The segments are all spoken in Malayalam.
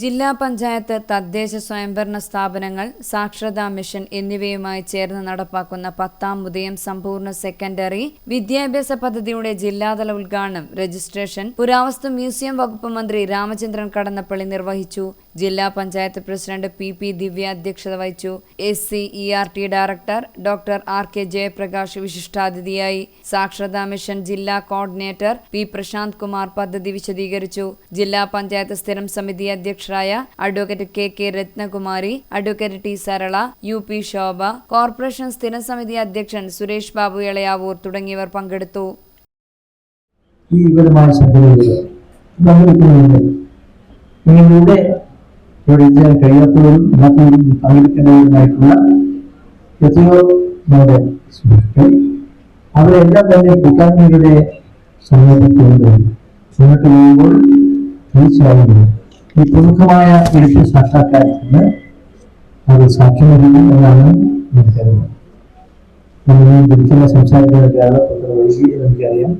ജില്ലാ പഞ്ചായത്ത് തദ്ദേശ സ്വയംഭരണ സ്ഥാപനങ്ങൾ സാക്ഷരതാ മിഷൻ എന്നിവയുമായി ചേർന്ന് നടപ്പാക്കുന്ന പത്താം ഉദയം സമ്പൂർണ സെക്കൻഡറി വിദ്യാഭ്യാസ പദ്ധതിയുടെ ജില്ലാതല ഉദ്ഘാടനം രജിസ്ട്രേഷൻ പുരാവസ്തു മ്യൂസിയം വകുപ്പ് മന്ത്രി രാമചന്ദ്രൻ കടന്നപ്പള്ളി നിർവഹിച്ചു. ജില്ലാ panchayat president P P Divya അധ്യക്ഷത വഹിച്ചു. S C E R T director doctor R K Jayaprakash വിശിഷ്ടാതിഥിയായി. സാക്ഷരതാ മിഷൻ ജില്ലാ കോർഡിനേറ്റർ പി പ്രശാന്ത് കുമാർ പദ്ധതി വിശദീകരിച്ചു. ജില്ലാ പഞ്ചായത്ത് സ്ഥിരം സമിതി അധ്യക്ഷരായ advocate K K Ratnakumari advocate T Sarala U P Shobha corporation സ്ഥിരം സമിതി അധ്യക്ഷൻ സുരേഷ് ബാബു ഇളയാവൂർ തുടങ്ങിയവർ പങ്കെടുത്തു. ഈ പങ്കെടുക്കുന്നുണ്ട് നിങ്ങളിലൂടെ ഇവിടെ ചെയ്യാൻ കഴിയാത്തവരും മറ്റും പങ്കെടുക്കേണ്ടവരുമായിട്ടുള്ള എത്രയോ നമ്മുടെ സുഹൃത്തുക്കൾ അവരെല്ലാം തന്നെ കൂട്ടായ്മയുടെ സമയത്തുണ്ട് മുന്നോട്ട് പോകുമ്പോൾ തീർച്ചയായും ഈ പ്രമുഖമായ ലക്ഷ്യ സാക്ഷാത്കാരത്തിന് അത് സാക്ഷ്യം വഹിക്കും എന്നാണ് എനിക്കറിയുന്നത് നമ്മൾ വിളിക്കുന്ന സംസാരിക്കുന്നതൊക്കെ അത്ര വൈകി എനിക്കറിയാം.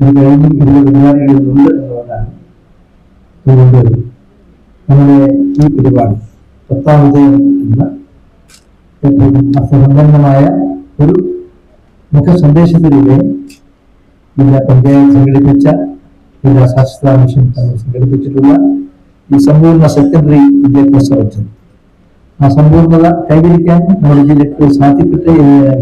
ഇത് കഴിഞ്ഞ് ഇരുപത് പരിപാടികളുണ്ട് എന്നുള്ളതാണ്. അതുകൊണ്ട് നമ്മുടെ ഈ പരിപാടി പത്താം എന്ന ഏറ്റവും അസമ്പന്നമായ ഒരു മുഖ സന്ദേശത്തിലൂടെ ജില്ലാ പഞ്ചായത്ത് സംഘടിപ്പിച്ച ജില്ലാ ശാസ്ത്ര മിഷൻ സംഘടിപ്പിച്ചിട്ടുള്ള ഈ സമ്പൂർണ സെക്കൻഡറി വിദ്യാഭ്യാസ പദ്ധതി ആ സമ്പൂർണത കൈവരിക്കാൻ നമ്മുടെ ജില്ലയ്ക്ക് സാധിക്കട്ടെ എന്ന് ഞാൻ